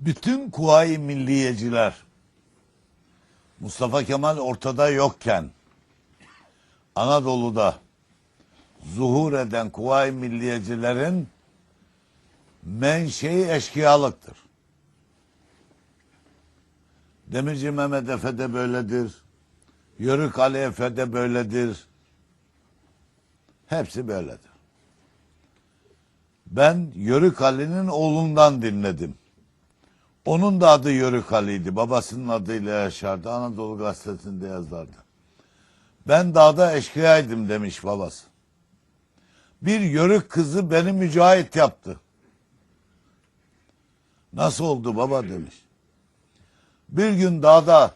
Bütün Kuvayi Milliyeciler Mustafa Kemal ortada yokken Anadolu'da zuhur eden Kuvayi Milliyecilerin menşei eşkıyalıktır. Demirci Mehmet Efe de böyledir. Yörük Ali Efe de böyledir. Hepsi böyledir. Ben Yörük Ali'nin oğlundan dinledim. Onun da adı Yörük Ali'ydi. Babasının adıyla yaşardı. Anadolu Gazetesi'nde yazardı. Ben dağda eşkıyaydım demiş babası. Bir yörük kızı beni mücahit yaptı. Nasıl oldu baba demiş. Bir gün dağda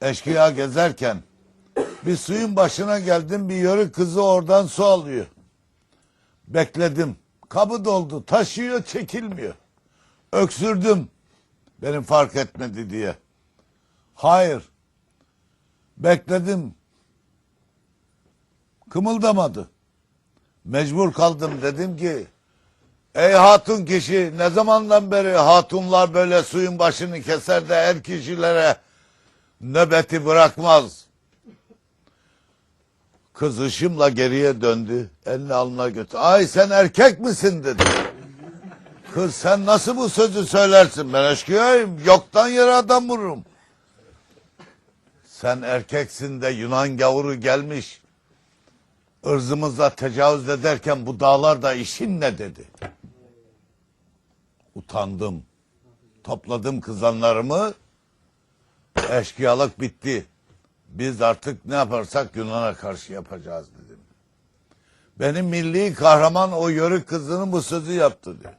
eşkıya gezerken bir suyun başına geldim bir yörük kızı oradan su alıyor. Bekledim. Kabı doldu. Taşıyor çekilmiyor. Öksürdüm. Benim fark etmedi diye. Hayır. Bekledim. Kımıldamadı. Mecbur kaldım dedim ki Ey hatun kişi ne zamandan beri hatunlar böyle suyun başını keser de er kişilere nöbeti bırakmaz. Kız ışımla geriye döndü. Elini alnına götürdü. Ay sen erkek misin dedi. Kız sen nasıl bu sözü söylersin? Ben eşkıyayım. Yoktan yere adam vururum. Sen erkeksin de Yunan gavuru gelmiş. ırzımıza tecavüz ederken bu dağlarda işin ne dedi. Utandım. Topladım kızanlarımı. Eşkıyalık bitti. Biz artık ne yaparsak Yunan'a karşı yapacağız dedim. Benim milli kahraman o yörük kızının bu sözü yaptı diyor.